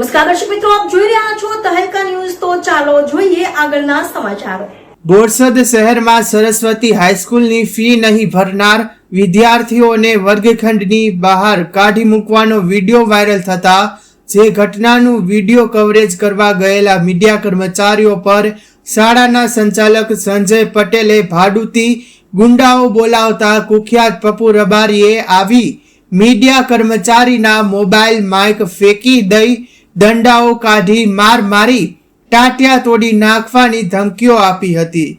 નમસ્કાર દર્શક મિત્રો, આપ જોઈ રહ્યા છો તહેલકા ન્યૂઝ. તો ચાલો જોઈએ આગળના સમાચારો. બોરસદ શહેરમાં સરસ્વતી હાઈસ્કૂલની ફી નહીં ભરનાર વિદ્યાર્થીઓને વર્ગખંડની બહાર કાઢી મૂકવાનો વીડિયો વાયરલ થતા જે ઘટનાનું વીડિયો કવરેજ કરવા ગયેલા મીડિયા કર્મચારીઓ પર શાળાના સંચાલક સંજય પટેલે ભાડુતી ગુંડાઓ બોલાવતા કુખ્યાત પપુ રબારીએ આવી મીડિયા કર્મચારીના મોબાઈલ માઇક ફેંકી દઈ દંડાઓ કાઢી માર મારી, ટાટિયા તોડી નાખવાની ધમકીઓ આપી હતી.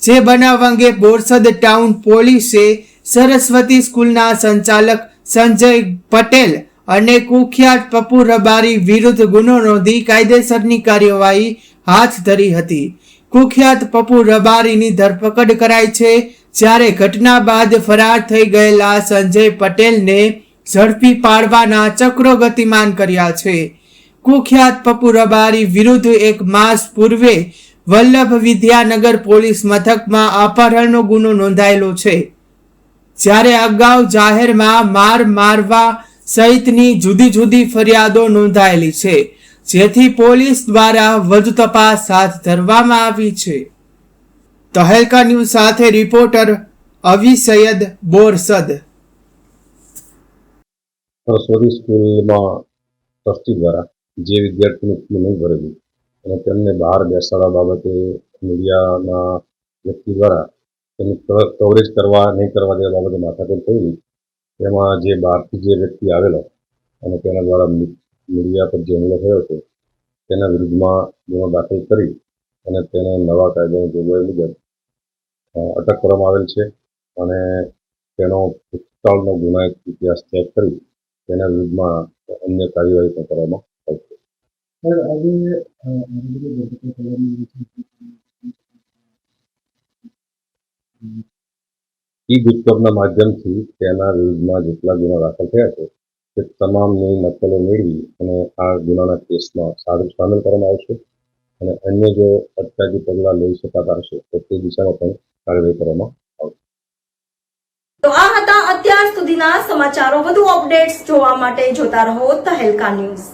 જે બનાવ અંગે બોરસદ ટાઉન પોલીસે સરસ્વતી સ્કૂલના સંચાલક સંજય પટેલ અને કુખ્યાત પપુ રબારી વિરુદ્ધ ગુનો નોંધી કાયદેસરની કાર્યવાહી હાથ ધરી હતી. કુખ્યાત પપુ રબારીની ધરપકડ કરાઈ છે જ્યારે ઘટના બાદ ફરાર થઈ ગયેલા સંજય પટેલને ઝડપી પાડવાના ચક્રો ગતિમાન કર્યા છે. કુખ્યાત પપુ રબારી વિરુદ્ધ એક માસ પૂર્વે વલ્લભ વિદ્યાનગર પોલીસ મથકમાં અપહરણનો ગુનો નોંધાયેલો છે. જ્યારે અગાઉ જાહેરમાં માર મારવા સહિતની જુદી જુદી ફરિયાદો નોંધાયેલી છે, જેથી પોલીસ દ્વારા વધુ તપાસ હાથ ધરવામાં આવી છે. તહેલકા ન્યૂઝ સાથે રિપોર્ટર અવી સૈયદ બોરસદ. સરસ્વતી સ્કૂલમાં ટ્રસ્ટી દ્વારા જે વિદ્યાર્થીની ફી નહીં ભરેલી. અને તેમને બહાર બેસાડવા બાબતે મીડિયાના વ્યક્તિ દ્વારા તેની કવરેજ કરવા નહીં કરવા તે બાબતે માથાકૂટ થયેલી. તેમાં જે બહારથી જે વ્યક્તિ આવેલો અને તેના દ્વારા મીડિયા પર જે હુમલો થયો છે તેના વિરુદ્ધમાં ગુનો દાખલ કરી અને તેને નવા કાયદાની જોગવાઈ મુજબ અટક કરવામાં આવેલ છે. અને તેનો ભૂતકાળનો ગુનાહિત ઇતિહાસ ચેક કરી તેના વિરુદ્ધમાં અન્ય કાર્યવાહી પણ કરવામાં ઈ ગુજકોરના માધ્યમથી તેના વિરુદ્ધમાં જેટલા ગુના દાખલ થયા છે તે તમામની નકલો મેળવી અને આ ગુનાના કેસમાં સામેલ સામેલ કરવામાં આવશે અને અન્ય જો અટકાયતી પગલાં લઈ શકાતા હશે તો તે દિશામાં પણ કાર્યવાહી કરવામાં આવશે. તો આ હતા અત્યાર સુધીના સમાચારો. વધુ અપડેટ્સ જોવા માટે જોતા રહો તહેલકા ન્યૂઝ.